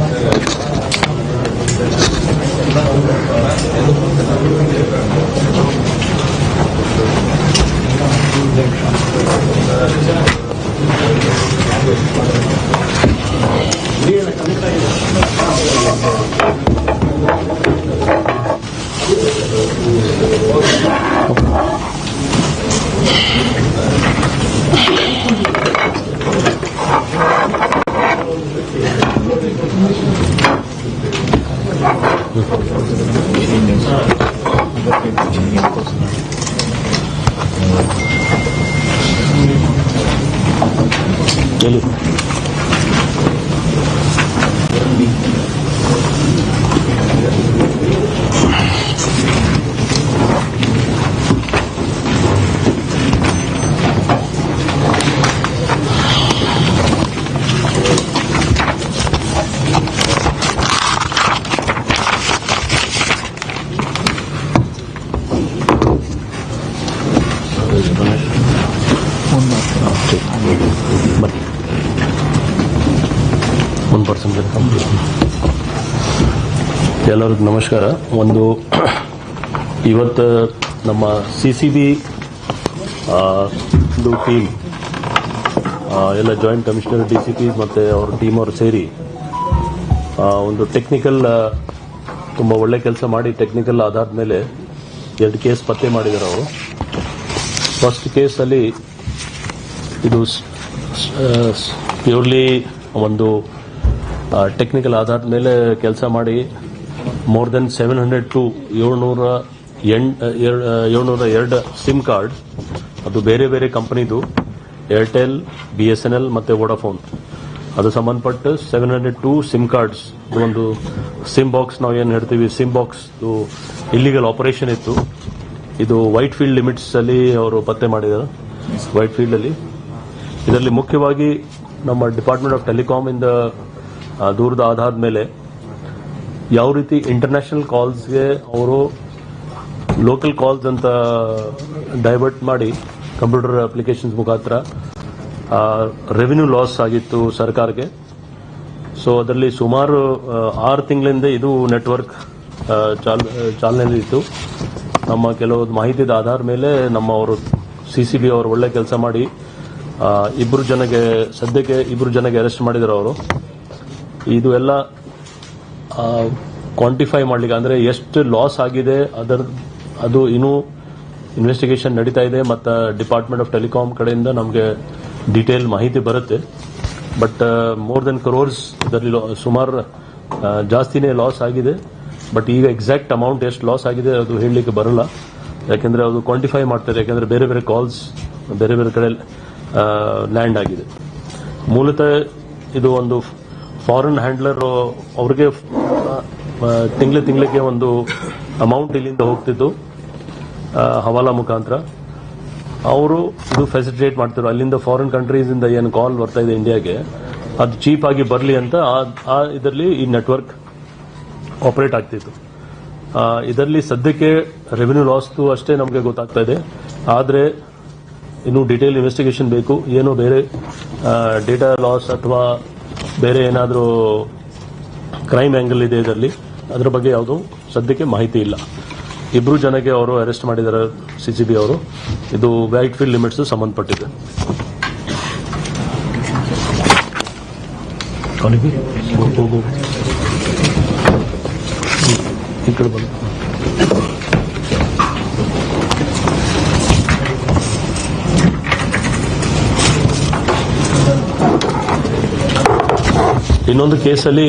Спасибо. ಎಲ್ಲರಿಗೂ ನಮಸ್ಕಾರ. ಒಂದು ಇವತ್ತು ನಮ್ಮ ಸಿ ಸಿ ಬಿ ಟೀಮ್ ಎಲ್ಲ joint commissioner D C P ಮತ್ತು ಅವ್ರ ಟೀಮ್ ಅವರು ಸೇರಿ ಒಂದು ಟೆಕ್ನಿಕಲ್ ತುಂಬ ಒಳ್ಳೆ ಕೆಲಸ ಮಾಡಿ ಟೆಕ್ನಿಕಲ್ ಆಧಾರದ ಮೇಲೆ ಎರಡು ಕೇಸ್ ಪತ್ತೆ ಮಾಡಿದ್ದಾರೆ ಅವರು. ಫಸ್ಟ್ ಕೇಸಲ್ಲಿ ಇದು ಪ್ಯೂರ್ಲಿ ಒಂದು ಟೆಕ್ನಿಕಲ್ ಆಧಾರದ ಮೇಲೆ ಕೆಲಸ ಮಾಡಿ more than seven hundred two ಏಳ್ನೂರ ಎಂಟ್ ಏಳ್ನೂರ ಎರಡು ಸಿಮ್ ಕಾರ್ಡ್ ಅದು ಬೇರೆ ಬೇರೆ ಕಂಪನಿದು. Airtel B S N L ಮತ್ತು ವೋಡಾಫೋನ್ ಅದು ಸಂಬಂಧಪಟ್ಟು seven hundred two SIM cards ಒಂದು ಸಿಮ್ ಬಾಕ್ಸ್ ನಾವು ಏನು ಹೇಳ್ತೀವಿ? ಸಿಮ್ ಬಾಕ್ಸ್ ಇಲ್ಲಿಗಲ್ ಆಪರೇಷನ್ ಇತ್ತು. ಇದು ವೈಟ್ ಫೀಲ್ಡ್ ಲಿಮಿಟ್ಸ್ ಅಲ್ಲಿ ಅವರು ಪತ್ತೆ ಮಾಡಿದ್ದಾರೆ ವೈಟ್ ಫೀಲ್ಡ್ ಅಲ್ಲಿ. ಇದರಲ್ಲಿ ಮುಖ್ಯವಾಗಿ ನಮ್ಮ ಡಿಪಾರ್ಟ್ಮೆಂಟ್ ಆಫ್ ಟೆಲಿಕಾಮ್ ಇಂದ ದೂರದ ಆಧಾರದ ಮೇಲೆ ಯಾವ ರೀತಿ ಇಂಟರ್ನ್ಯಾಷನಲ್ ಕಾಲ್ಸ್ಗೆ ಅವರು ಲೋಕಲ್ ಕಾಲ್ಸ್ ಅಂತ ಡೈವರ್ಟ್ ಮಾಡಿ ಕಂಪ್ಯೂಟರ್ ಅಪ್ಲಿಕೇಶನ್ಸ್ ಮುಖಾಂತರ ರೆವಿನ್ಯೂ ಲಾಸ್ ಆಗಿತ್ತು ಸರ್ಕಾರಕ್ಕೆ. ಸೊ ಅದರಲ್ಲಿ ಸುಮಾರು ಆರು ತಿಂಗಳಿಂದ ಇದು ನೆಟ್ವರ್ಕ್ ಚಾಲ್ ಚಾಲನೆಯಲ್ಲಿತ್ತು ನಮ್ಮ ಕೆಲವು ಮಾಹಿತಿದ ಆಧಾರ ಮೇಲೆ ನಮ್ಮ ಅವರು ಸಿ ಸಿ ಬಿ ಅವರು ಒಳ್ಳೆ ಕೆಲಸ ಮಾಡಿ ಇಬ್ಬರು ಜನಗೆ, ಸದ್ಯಕ್ಕೆ ಇಬ್ಬರು ಜನಗೆ ಅರೆಸ್ಟ್ ಮಾಡಿದರು ಅವರು. ಇದು ಎಲ್ಲ ಕ್ವಾಂಟಿಫೈ ಮಾಡಲಿಕ್ಕೆ. ಅಂದ್ರೆ ಎಷ್ಟು ಲಾಸ್ ಆಗಿದೆ, ಅದರ, ಅದು ಇನ್ನೂ ಇನ್ವೆಸ್ಟಿಗೇಷನ್ ನಡೀತಾ ಇದೆ, ಮತ್ತು ಡಿಪಾರ್ಟ್ಮೆಂಟ್ ಆಫ್ ಟೆಲಿಕಾಮ್ ಕಡೆಯಿಂದ ನಮಗೆ ಡೀಟೇಲ್ ಮಾಹಿತಿ ಬರುತ್ತೆ. ಬಟ್ ಮೋರ್ ದೆನ್ ಕ್ರೋರ್ಸ್ ಇದರಲ್ಲಿ ಸುಮಾರು ಜಾಸ್ತಿನೇ ಲಾಸ್ ಆಗಿದೆ. ಬಟ್ ಈಗ ಎಕ್ಸಾಕ್ಟ್ ಅಮೌಂಟ್ ಎಷ್ಟು ಲಾಸ್ ಆಗಿದೆ ಅದು ಹೇಳಲಿಕ್ಕೆ ಬರಲ್ಲ. ಯಾಕೆಂದರೆ ಅದು ಕ್ವಾಂಟಿಫೈ ಮಾಡ್ತಾರೆ, ಯಾಕೆಂದರೆ ಬೇರೆ ಬೇರೆ ಕಾಲ್ಸ್ ಬೇರೆ ಬೇರೆ ಕಡೆ ಲ್ಯಾಂಡ್ ಆಗಿದೆ. ಮೂಲತಃ ಇದು ಒಂದು ಫಾರಿನ್ ಹ್ಯಾಂಡ್ಲರ್ ಅವ್ರಿಗೆ ತಿಂಗಳ ತಿಂಗಳಿಗೆ ಒಂದು ಅಮೌಂಟ್ ಇಲ್ಲಿಂದ ಹೋಗ್ತಿದ್ದು ಹವಾಲಾ ಮುಖಾಂತರ. ಅವರು ಇದು ಫೆಸಿಲಿಟೇಟ್ ಮಾಡ್ತಿದ್ರು. ಅಲ್ಲಿಂದ ಫಾರಿನ್ ಕಂಟ್ರೀಸಿಂದ ಏನು ಕಾಲ್ ಬರ್ತಾ ಇದೆ ಇಂಡಿಯಾಗೆ ಅದು ಚೀಪ್ ಆಗಿ ಬರಲಿ ಅಂತ ಆ- ಆ, ಇದರಲ್ಲಿ ಈ ನೆಟ್ವರ್ಕ್ ಆಪರೇಟ್ ಆಗ್ತಿತ್ತು. ಇದರಲ್ಲಿ ಸದ್ಯಕ್ಕೆ ರೆವಿನ್ಯೂ ಲಾಸ್ದು ಅಷ್ಟೇ ನಮಗೆ ಗೊತ್ತಾಗ್ತಾ ಇದೆ. ಆದರೆ ಇನ್ನು ಡೀಟೇಲ್ ಇನ್ವೆಸ್ಟಿಗೇಷನ್ ಬೇಕು. ಏನೋ ಬೇರೆ ಡೇಟಾ ಲಾಸ್ ಅಥವಾ ಬೇರೆ ಏನಾದರೂ ಕ್ರೈಮ್ ಆ್ಯಂಗಲ್ ಇದೆ ಇದರಲ್ಲಿ, ಅದರ ಬಗ್ಗೆ ಯಾವುದು ಸದ್ಯಕ್ಕೆ ಮಾಹಿತಿ ಇಲ್ಲ. ಇಬ್ಬರು ಜನಕ್ಕೆ ಅವರು ಅರೆಸ್ಟ್ ಮಾಡಿದ್ದಾರೆ ಸಿ ಸಿ ಬಿ ಅವರು. ಇದು ವೈಟ್ ಫೀಲ್ಡ್ ಲಿಮಿಟ್ಸ್ ಸಂಬಂಧಪಟ್ಟಿದೆ. ಈ ಕಡೆ ಬಂದು ಇನ್ನೊಂದು ಕೇಸಲ್ಲಿ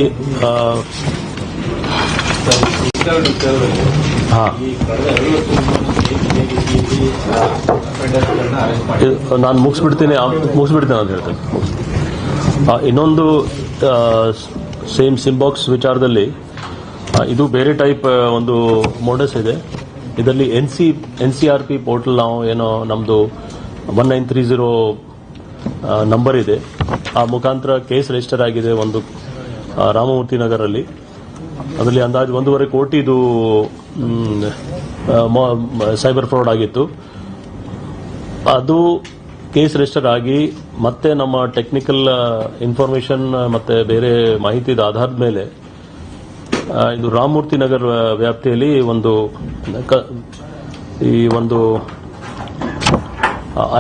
ನಾನು ಮುಗಿಸ್ಬಿಡ್ತೀನಿ ಮುಗಿಸ್ಬಿಡ್ತೇನೆ ಅಂತ ಹೇಳ್ತೇನೆ. ಇನ್ನೊಂದು ಸೇಮ್ ಸಿಂಬಾಕ್ಸ್ ವಿಚಾರದಲ್ಲಿ ಇದು ಬೇರೆ ಟೈಪ್ ಒಂದು ಮೋಡಸ್ ಇದೆ. ಇದರಲ್ಲಿ N C N C R P portal ನಾವು ಏನೋ ನಮ್ಮದು one nine three zero number ಇದೆ. ಆ ಮುಖಾಂತರ ಕೇಸ್ ರಿಜಿಸ್ಟರ್ ಆಗಿದೆ ಒಂದು ರಾಮಮೂರ್ತಿ ನಗರಲ್ಲಿ. ಅದರಲ್ಲಿ ಅಂದಾಜು ಒಂದೂವರೆ ಕೋಟಿದು ಸೈಬರ್ ಫ್ರಾಡ್ ಆಗಿತ್ತು. ಅದು ಕೇಸ್ ರಿಜಿಸ್ಟರ್ ಆಗಿ ಮತ್ತೆ ನಮ್ಮ ಟೆಕ್ನಿಕಲ್ ಇನ್ಫಾರ್ಮೇಶನ್ ಮತ್ತೆ ಬೇರೆ ಮಾಹಿತಿದ ಆಧಾರದ ಮೇಲೆ ಇದು ರಾಮಮೂರ್ತಿ ನಗರ್ ವ್ಯಾಪ್ತಿಯಲ್ಲಿ ಒಂದು ಈ ಒಂದು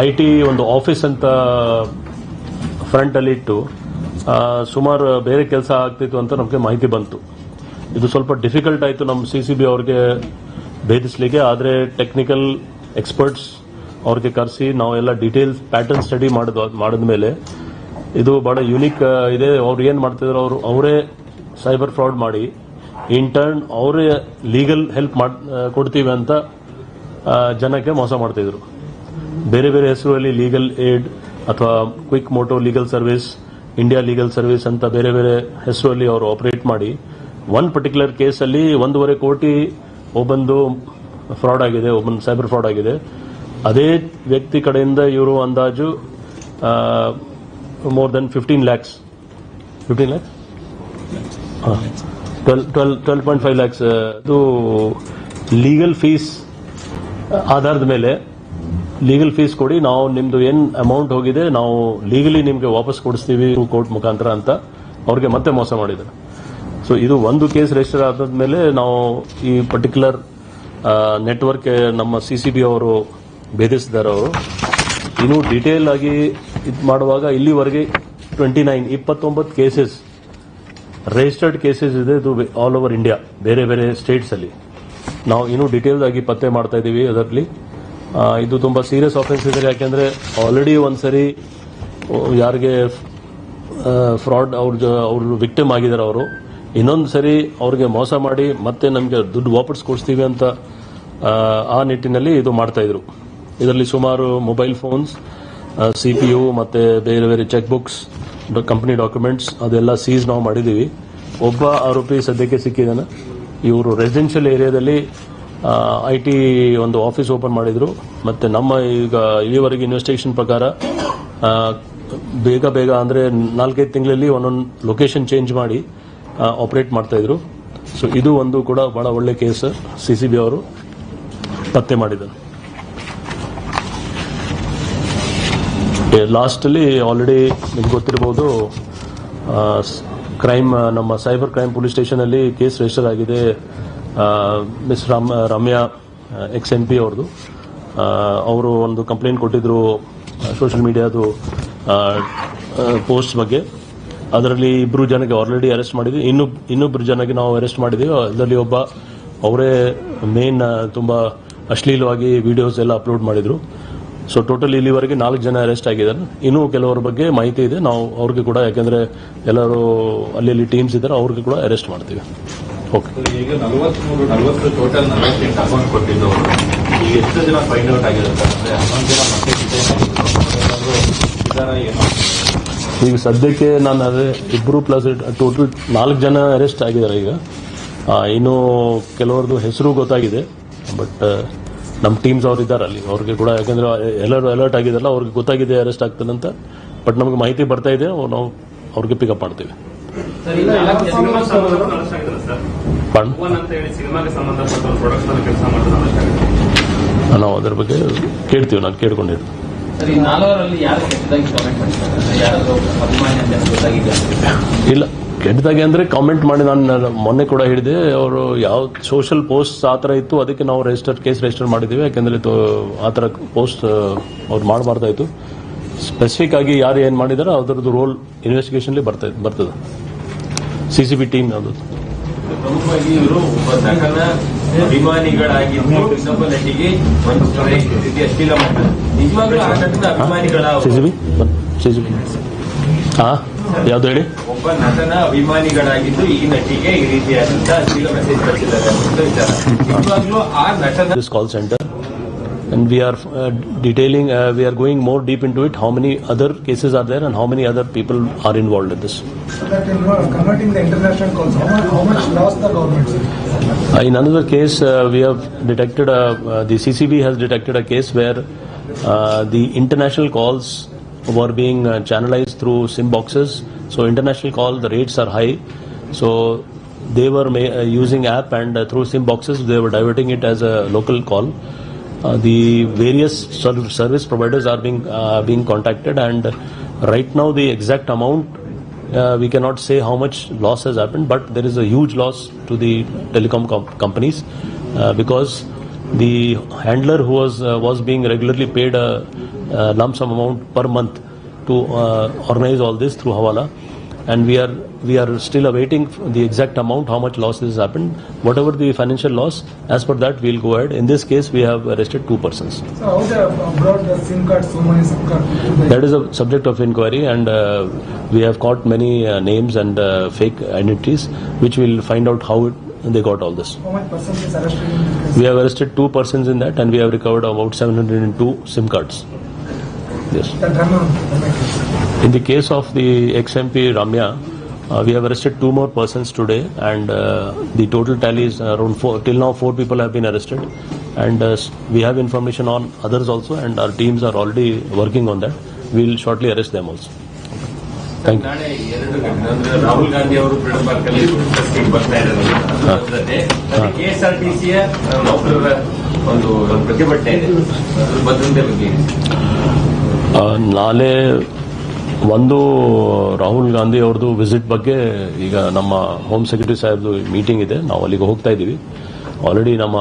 ಐ ಟಿ ಒಂದು ಆಫೀಸ್ ಅಂತ ಫ್ರಂಟ್ ಅಲ್ಲಿ ಇಟ್ಟು ಸುಮಾರು ಬೇರೆ ಕೆಲಸ ಆಗ್ತಿತ್ತು ಅಂತ ನಮಗೆ ಮಾಹಿತಿ ಬಂತು. ಇದು ಸ್ವಲ್ಪ ಡಿಫಿಕಲ್ಟ್ ಆಯಿತು ನಮ್ಮ ಸಿ ಸಿ ಬಿ ಅವ್ರಿಗೆ ಭೇದಿಸಲಿಕ್ಕೆ, ಆದರೆ ಟೆಕ್ನಿಕಲ್ ಎಕ್ಸ್ಪರ್ಟ್ಸ್ ಅವ್ರಿಗೆ ಕರೆಸಿ ನಾವೆಲ್ಲ ಡೀಟೇಲ್ಸ್ ಪ್ಯಾಟರ್ನ್ ಸ್ಟಡಿ ಮಾಡಿದ ಮೇಲೆ ಇದು ಬಹಳ ಯುನಿಕ್ ಇದೆ. ಅವ್ರು ಏನು ಮಾಡ್ತಿದ್ರು, ಅವರು, ಅವರೇ ಸೈಬರ್ ಫ್ರಾಡ್ ಮಾಡಿ ಇಂಟರ್ನ್ ಅವರೇ ಲೀಗಲ್ ಹೆಲ್ಪ್ ಮಾಡ್ ಕೊಡ್ತೀವಿ ಅಂತ ಜನಕ್ಕೆ ಮೋಸ ಮಾಡ್ತಿದ್ರು. ಬೇರೆ ಬೇರೆ ಹೆಸರುಗಳಲ್ಲಿ ಲೀಗಲ್ ಏಡ್ ಅಥವಾ quick moto legal service India legal service ಅಂತ ಬೇರೆ ಬೇರೆ ಹೆಸರಲ್ಲಿ ಅವರು ಆಪರೇಟ್ ಮಾಡಿ. ಒನ್ ಪರ್ಟಿಕ್ಯುಲರ್ ಕೇಸಲ್ಲಿ ಒಂದೂವರೆ ಕೋಟಿ ಒಬ್ಬಂದು ಫ್ರಾಡ್ ಆಗಿದೆ, ಒಬ್ಬಂದು ಸೈಬರ್ ಫ್ರಾಡ್ ಆಗಿದೆ. ಅದೇ ವ್ಯಕ್ತಿ ಕಡೆಯಿಂದ ಇವರು ಅಂದಾಜು more than fifteen lakhs fifteen lakhs twelve twelve twelve point five lakhs ಅದು ಲೀಗಲ್ ಫೀಸ್ ಆಧಾರದ ಮೇಲೆ ಲೀಗಲ್ ಫೀಸ್ ಕೊಡಿ. ನಾವು ನಿಮ್ದು ಏನ್ ಅಮೌಂಟ್ ಹೋಗಿದೆ, ನಾವು ಲೀಗಲಿ ನಿಮ್ಗೆ ವಾಪಸ್ ಕೊಡಿಸ್ತೀವಿ ಕೋರ್ಟ್ ಮುಖಾಂತರ ಅಂತ ಅವ್ರಿಗೆ ಮತ್ತೆ ಮೋಸ ಮಾಡಿದ್ದಾರೆ ಸೊ ಇದು ಒಂದು ಕೇಸ್ ರಿಜಿಸ್ಟರ್ ಆದ್ಮೇಲೆ ನಾವು ಈ ಪರ್ಟಿಕ್ಯುಲರ್ ನೆಟ್ವರ್ಕ್ ನಮ್ಮ ಸಿ ಸಿ ಬಿ ಅವರು ಭೇದಿಸಿದ್ದಾರೆ ಅವರು. ಇನ್ನು ಡೀಟೇಲ್ ಆಗಿ ಇದು ಮಾಡುವಾಗ ಇಲ್ಲಿವರೆಗೆ ಟ್ವೆಂಟಿ ನೈನ್ ಇಪ್ಪತ್ತೊಂಬತ್ತು ಕೇಸಸ್ ರಿಜಿಸ್ಟರ್ಡ್ ಕೇಸಸ್ ಇದೆ. ಇದು ಆಲ್ ಓವರ್ ಇಂಡಿಯಾ ಬೇರೆ ಬೇರೆ ಸ್ಟೇಟ್ಸ್ ಅಲ್ಲಿ. ನಾವು ಇನ್ನೂ ಡೀಟೇಲ್ಸ್ ಆಗಿ ಪತ್ತೆ ಮಾಡ್ತಾ ಇದ್ದೀವಿ ಅದರಲ್ಲಿ. ಇದು ತುಂಬಾ ಸೀರಿಯಸ್ ಆಫೆನ್ಸ್ ಇದೆ ಯಾಕೆಂದ್ರೆ ಆಲ್ರೆಡಿ ಒಂದ್ಸರಿ ಯಾರಿಗೆ ಫ್ರಾಡ್ ಅವ್ರ ಅವ್ರ ವಿಕ್ಟಿಮ್ ಆಗಿದ್ದಾರೆ ಅವರು. ಇನ್ನೊಂದು ಸರಿ ಅವ್ರಿಗೆ ಮೋಸ ಮಾಡಿ ಮತ್ತೆ ನಮಗೆ ದುಡ್ಡು ವಾಪಸ್ ಕೊಡಿಸ್ತೀವಿ ಅಂತ ಆ, ಆ ನಿಟ್ಟಿನಲ್ಲಿ ಇದು ಮಾಡ್ತಾ ಇದ್ರು. ಇದರಲ್ಲಿ ಸುಮಾರು mobile phones C P U ಮತ್ತೆ ಬೇರೆ ಬೇರೆ ಚೆಕ್ ಬುಕ್ಸ್ ಕಂಪನಿ ಡಾಕ್ಯುಮೆಂಟ್ಸ್ ಅದೆಲ್ಲ ಸೀಸ್ ನಾವು ಮಾಡಿದ್ದೀವಿ ಒಬ್ಬ ಆರೋಪಿ ಸದ್ಯಕ್ಕೆ ಸಿಕ್ಕಿದ್ದಾನೆ ಇವರು ರೆಸಿಡೆನ್ಷಿಯಲ್ ಏರಿಯಾದಲ್ಲಿ ಐ ಟಿ ಒಂದು ಆಫೀಸ್ ಓಪನ್ ಮಾಡಿದ್ರು. ಮತ್ತೆ ನಮ್ಮ ಈಗ ಇಲ್ಲಿವರೆಗೆ ಇನ್ವೆಸ್ಟಿಗೇಷನ್ ಪ್ರಕಾರ ಬೇಗ ಬೇಗ ಅಂದ್ರೆ ನಾಲ್ಕೈದು ತಿಂಗಳಲ್ಲಿ ಒಂದೊಂದು ಲೊಕೇಶನ್ ಚೇಂಜ್ ಮಾಡಿ ಆಪರೇಟ್ ಮಾಡ್ತಾ ಇದ್ರು. ಸೊ ಇದು ಒಂದು ಕೂಡ ಬಹಳ ಒಳ್ಳೆ ಕೇಸ್ ಸಿ ಸಿ ಬಿ ಅವರು ಪತ್ತೆ ಮಾಡಿದ್ದಾರೆ. ಲಾಸ್ಟಲ್ಲಿ ಆಲ್ರೆಡಿ ನಿಮ್ಗೆ ಗೊತ್ತಿರಬಹುದು ಕ್ರೈಮ್ ನಮ್ಮ ಸೈಬರ್ ಕ್ರೈಮ್ ಪೊಲೀಸ್ ಸ್ಟೇಷನಲ್ಲಿ ಕೇಸ್ ರಿಜಿಸ್ಟರ್ ಆಗಿದೆ. Miss Ram Ramya ex M P ಅವ್ರದ್ದು ಅವರು ಒಂದು ಕಂಪ್ಲೇಂಟ್ ಕೊಟ್ಟಿದ್ರು ಸೋಷಿಯಲ್ ಮೀಡಿಯಾದು ಪೋಸ್ಟ್ ಬಗ್ಗೆ. ಅದರಲ್ಲಿ ಇಬ್ಬರು ಜನಕ್ಕೆ ಆಲ್ರೆಡಿ ಅರೆಸ್ಟ್ ಮಾಡಿದ್ವಿ. ಇನ್ನು ಇನ್ನೊಬ್ಬರು ಜನಕ್ಕೆ ನಾವು ಅರೆಸ್ಟ್ ಮಾಡಿದ್ದೀವಿ ಅದರಲ್ಲಿ ಒಬ್ಬ ಅವರೇ ಮೇನ್ ತುಂಬ ಅಶ್ಲೀಲವಾಗಿ ವಿಡಿಯೋಸ್ ಎಲ್ಲ ಅಪ್ಲೋಡ್ ಮಾಡಿದ್ರು. ಸೊ ಟೋಟಲ್ ಇಲ್ಲಿವರೆಗೆ ನಾಲ್ಕು ಜನ ಅರೆಸ್ಟ್ ಆಗಿದ್ದಾರೆ. ಇನ್ನೂ ಕೆಲವರ ಬಗ್ಗೆ ಮಾಹಿತಿ ಇದೆ. ನಾವು ಅವ್ರಿಗೆ ಕೂಡ, ಯಾಕೆಂದರೆ ಎಲ್ಲರೂ ಅಲ್ಲಿ ಟೀಮ್ಸ್ ಇದ್ದಾರೆ, ಅವ್ರಿಗೆ ಕೂಡ ಅರೆಸ್ಟ್ ಮಾಡ್ತೀವಿ. ಈಗ ನಲವತ್ಮೂರು ನಲವತ್ತು ಟೋಟಲ್ ನಲವತ್ತೆಂಟು ಅಕೌಂಟ್ ಕೊಟ್ಟಿದ್ದವರು. ಈಗ ಎಷ್ಟು ಜನ ಫೈಂಡ್ ಔಟ್ ಆಗಿರುತ್ತೆ ಅಂದ್ರೆ ಹನ್ನೊಂದು ಜನ ಮತ್ತೆ ಏನಾದ್ರು ಇದಾರ ಏನೋ? ಈಗ ಸದ್ಯಕ್ಕೆ ನಾನು ಅದೇ ಇಬ್ಬರು ಪ್ಲಸ್ ಟೋಟಲ್ ನಾಲ್ಕು ಜನ ಅರೆಸ್ಟ್ ಆಗಿದ್ದಾರೆ ಈಗ. ಇನ್ನು ಕೆಲವರದು ಹೆಸರು ಗೊತ್ತಾಗಿದೆ. ಬಟ್ ನಮ್ಮ ಟೀಮ್ಸ್ ಅವ್ರು ಇದ್ದಾರೆ ಅಲ್ಲಿ. ಅವ್ರಿಗೆ ಕೂಡ ಯಾಕಂದ್ರೆ ಎಲ್ಲರೂ ಅಲರ್ಟ್ ಆಗಿದೆಲ್ಲ ಅವ್ರಿಗೆ ಗೊತ್ತಾಗಿದೆ ಅರೆಸ್ಟ್ ಆಗ್ತದೆ ಅಂತ. ಬಟ್ ನಮಗೆ ಮಾಹಿತಿ ಬರ್ತಾ ಇದೆ. ನಾವು ಅವ್ರಿಗೆ ಪಿಕಪ್ ಮಾಡ್ತೀವಿ. ನಾವು ಅದರ ಬಗ್ಗೆ ಕೇಳ್ತೀವಿ ನಾನು ಕೇಳ್ಕೊಂಡಿರ್ತೀನಿ ಇಲ್ಲ ಕೆಟ್ಟದಾಗಿ ಅಂದ್ರೆ ಕಾಮೆಂಟ್ ಮಾಡಿ ನಾನು ಮೊನ್ನೆ ಕೂಡ ಹೇಳಿದೆ ಅವರು ಯಾವ ಸೋಷಿಯಲ್ ಪೋಸ್ಟ್ ಆ ಥರ ಇತ್ತು ಅದಕ್ಕೆ ನಾವು ರಿಜಿಸ್ಟರ್ ಕೇಸ್ ರಿಜಿಸ್ಟರ್ ಮಾಡಿದ್ದೀವಿ ಯಾಕೆಂದ್ರೆ ಇದು ಆ ಥರ ಪೋಸ್ಟ್ ಅವ್ರು ಮಾಡಬಾರ್ದಾಯ್ತು. ಸ್ಪೆಸಿಫಿಕ್ ಆಗಿ ಯಾರು ಏನು ಮಾಡಿದಾರೆ ಅದರದ್ದು ರೋಲ್ ಇನ್ವೆಸ್ಟಿಗೇಷನ್ಲಿ ಬರ್ತಾ ಬರ್ತದೆ. ಸಿ ಸಿ ಬಿ ಟೀಮ್ ಅದು ಪ್ರಮುಖವಾಗಿ ಇವರು ಒಬ್ಬ ನಟನ ಅಭಿಮಾನಿಗಳಾಗಿದ್ದು ಇನ್ನೊಬ್ಬ ನಟಿಗೆ ಒಂದು ರೀತಿ ಅಶ್ಲೀಲ ಮಾಡ್ತಾರೆ ನಿಜವಾಗ್ಲೂ ಆ ನಟನ ಅಭಿಮಾನಿಗಳ ಯಾವ್ದು ಹೇಳಿ? ಒಬ್ಬ ನಟನ ಅಭಿಮಾನಿಗಳಾಗಿದ್ದು ಈ ನಟಿಗೆ ಈ ರೀತಿಯಾದಂತಹ ಅಶ್ಲೀಲ ಮೆಸೇಜ್ ಕಳಿಸಿದ್ದಾರೆ ನಿಜವಾಗ್ಲೂ ಆ ನಟನ call center and we are uh, detailing uh, we are going more deep into it how many other cases are there and how many other people are involved in this. That in uh, converting the international calls, how much, how much lost the government? Uh, in another case uh, we have detected a, uh, the ccb has detected a case where uh, the international calls were being uh, channelized through sim boxes. So international call the rates are high. So they were ma- uh, using app and uh, through sim boxes they were diverting it as a local call uh, the various service providers are being uh, being contacted and right now the exact amount uh, we cannot say how much loss has happened, but there is a huge loss to the telecom com- companies uh, because the handler who was uh, was being regularly paid a, a lump sum amount per month to uh, organize all this through Hawala, and we are we are still awaiting the exact amount how much loss has happened. Whatever the financial loss, as per that we'll go ahead. In this case, we have arrested two persons. So how they have brought the SIM card, so many SIM cards? That is a subject of inquiry, and uh, we have caught many uh, names and uh, fake identities, which we'll find out how it, they got all this. How much percent is arrested in this? We have arrested two persons in that, and we have recovered about 702 SIM cards. Yes. That run on MIT. In the case of the ex-MP Ramya, uh, we have arrested two more persons today, and uh, the total tally is around four. Till now, four people have been arrested, and uh, s- we have information on others also, and our teams are already working on that. We'll shortly arrest them also. Thank you. ನಾಳೆ ಎರಡು ಗಂಟೆ ಅಂದ್ರೆ ರಾಹುಲ್ ಗಾಂಧಿ ಅವರು freedom park ಅಲ್ಲಿ ಪ್ರೊಟೆಸ್ಟ್ಗೆ ಬರ್ತಾ ಇದ್ದಾರೆ K S R T ಸಿಯ ನೌಕರರ ಒಂದು ಪ್ರತಿಭಟನೆ ಇದೆ ಅದ್ರ ಭದ್ರತೆ ಬಗ್ಗೆ ಆ, ನಾಳೆ ಒಂದು ರಾಹುಲ್ ಗಾಂಧಿ ಅವ್ರದ್ದು ವಿಸಿಟ್ ಬಗ್ಗೆ ಈಗ ನಮ್ಮ ಹೋಮ್ ಸೆಕ್ರೆಟರಿ ಸಾಹೇಬ್ದು ಮೀಟಿಂಗ್ ಇದೆ. ನಾವು ಅಲ್ಲಿಗೆ ಹೋಗ್ತಾ ಇದ್ದೀವಿ. ಆಲ್ರೆಡಿ ನಮ್ಮ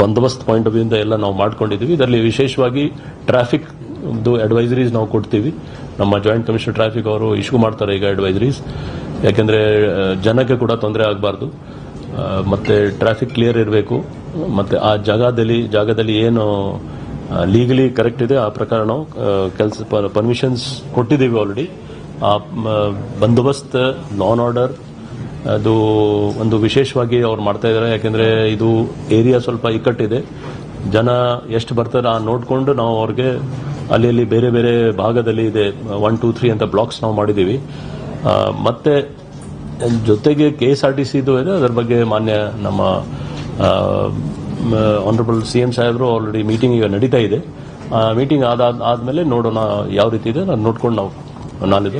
ಬಂದೋಬಸ್ತ್ ಪಾಯಿಂಟ್ ಆಫ್ ವ್ಯೂಯಿಂದ ಎಲ್ಲ ನಾವು ಮಾಡ್ಕೊಂಡಿದ್ದೀವಿ. ಇದರಲ್ಲಿ ವಿಶೇಷವಾಗಿ ಟ್ರಾಫಿಕ್ ಅಡ್ವೈಸರೀಸ್ ನಾವು ಕೊಡ್ತೀವಿ. ನಮ್ಮ ಜಾಯಿಂಟ್ ಕಮಿಷನರ್ ಟ್ರಾಫಿಕ್ ಅವರು ಇಶ್ಯೂ ಮಾಡ್ತಾರೆ ಈಗ ಅಡ್ವೈಸರೀಸ್ ಯಾಕೆಂದ್ರೆ ಜನಕ್ಕೆ ಕೂಡ ತೊಂದರೆ ಆಗಬಾರ್ದು. ಮತ್ತೆ ಟ್ರಾಫಿಕ್ ಕ್ಲಿಯರ್ ಇರಬೇಕು. ಮತ್ತೆ ಆ ಜಾಗದಲ್ಲಿ ಜಾಗದಲ್ಲಿ ಏನು ಲೀಗಲಿ ಕರೆಕ್ಟ್ ಇದೆ. ಆ ಪ್ರಕಾರ ನಾವು ಕೆಲಸ ಪರ್ಮಿಷನ್ಸ್ ಕೊಟ್ಟಿದ್ದೀವಿ ಆಲ್ರೆಡಿ ಆ ಬಂದೋಬಸ್ತ್ ನಾನ್ ಆರ್ಡರ್ ಅದು ಒಂದು ವಿಶೇಷವಾಗಿ ಅವ್ರು ಮಾಡ್ತಾ ಇದ್ದಾರೆ. ಯಾಕೆಂದ್ರೆ ಇದು ಏರಿಯಾ ಸ್ವಲ್ಪ ಇಕ್ಕಟ್ಟಿದೆ. ಜನ ಎಷ್ಟು ಬರ್ತಾರೆ ಆ ನೋಡಿಕೊಂಡು ನಾವು ಅವ್ರಿಗೆ ಅಲ್ಲಿ ಅಲ್ಲಿ ಬೇರೆ ಬೇರೆ ಭಾಗದಲ್ಲಿ ಇದೆ ಒನ್ ಟೂ ತ್ರೀ ಅಂತ ಬ್ಲಾಕ್ಸ್ ನಾವು ಮಾಡಿದ್ದೀವಿ. ಮತ್ತೆ ಜೊತೆಗೆ ಕೆ ಎಸ್ ಆರ್ ಟಿ ಸಿದು ಇದೆ ಅದರ ಬಗ್ಗೆ ಮಾನ್ಯ ನಮ್ಮ ಆನರಬಲ್ ಸಿ ಎಂ ಸಾಹೇಬರು ಆಲ್ರೆಡಿ ಮೀಟಿಂಗ್ ಈಗ ನಡೀತಾ ಇದೆ. ಆ ಮೀಟಿಂಗ್ ಆದ ಆದ್ಮೇಲೆ ನೋಡೋಣ ಯಾವ ರೀತಿ ಇದೆ. ನಾನು ನೋಡ್ಕೊಂಡು ನಾವು ನಾನಿದ್ದು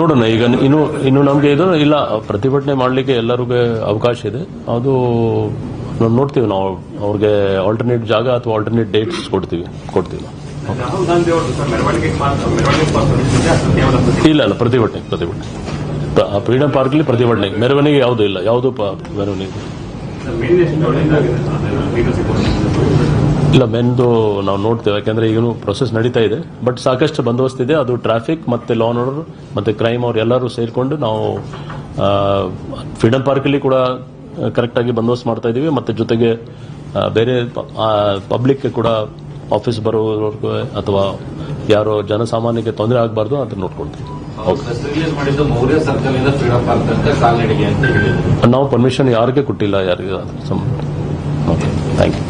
ನೋಡೋಣ. ಈಗ ಇನ್ನು ಇನ್ನು ನಮಗೆ ಇದು ಇಲ್ಲ. ಪ್ರತಿಭಟನೆ ಮಾಡಲಿಕ್ಕೆ ಎಲ್ಲರಿಗೂ ಅವಕಾಶ ಇದೆ. ಅದು ನಾವು ನೋಡ್ತೀವಿ ನಾವು. ಅವ್ರಿಗೆ ಆಲ್ಟರ್ನೇಟ್ ಜಾಗ ಅಥವಾ ಆಲ್ಟರ್ನೇಟ್ ಡೇಟ್ಸ್ ಕೊಡ್ತೀವಿ. ಕೊಡ್ತೀವಿ. ನಾವು. ಇಲ್ಲ ಇಲ್ಲ. ಪ್ರತಿಭಟನೆ ಪ್ರತಿಭಟನೆ. ಫ್ರೀಡಂ ಪಾರ್ಕ್ಲಿ ಪ್ರತಿಭಟನೆ. ಮೆರವಣಿಗೆ ಯಾವುದೂ ಇಲ್ಲ. ಯಾವುದು ಮೆರವಣಿಗೆ ಇಲ್ಲ. ಮೆನ್ದು ನಾವು ನೋಡ್ತೇವೆ. ಯಾಕಂದ್ರೆ ಈಗಲೂ ಪ್ರೊಸೆಸ್ ನಡೀತಾ ಇದೆ. ಬಟ್ ಸಾಕಷ್ಟು ಬಂದೋಬಸ್ತ್ ಇದೆ. ಅದು ಟ್ರಾಫಿಕ್ ಮತ್ತೆ ಲಾನ್ ಆರ್ಡರ್ ಮತ್ತೆ ಕ್ರೈಮ್ ಅವ್ರು ಎಲ್ಲರೂ ಸೇರಿಕೊಂಡು ನಾವು ಫ್ರೀಡಂ ಪಾರ್ಕಲ್ಲಿ ಕೂಡ ಕರೆಕ್ಟ್ ಆಗಿ ಬಂದೋಬಸ್ತ್ ಮಾಡ್ತಾ ಇದೀವಿ. ಮತ್ತೆ ಜೊತೆಗೆ ಬೇರೆ ಪಬ್ಲಿಕ್ ಕೂಡ ಆಫೀಸ್ ಬರೋವರೆಗೂ ಅಥವಾ ಯಾರೋ ಜನಸಾಮಾನ್ಯಕ್ಕೆ ತೊಂದರೆ ಆಗಬಾರ್ದು ಅಂತ ನೋಡ್ಕೊಳ್ತೀವಿ ರಿಲೀಸ್ ಮಾಡಿದ್ದು ಮೌರ್ಯ ಸರ್ಕಲ್ ಇಂದ ಫ್ರೀಡಂ ಪಾರ್ಕ್ ಅಂತ ಕಾಲ್ನಡಿಗೆ ಅಂತ ಹೇಳಿದ್ರು. ನಾವು ಪರ್ಮಿಷನ್ ಯಾರಿಗೆ ಕೊಟ್ಟಿಲ್ಲ ಯಾರಿಗೆ ಓಕೆ ಥ್ಯಾಂಕ್ ಯು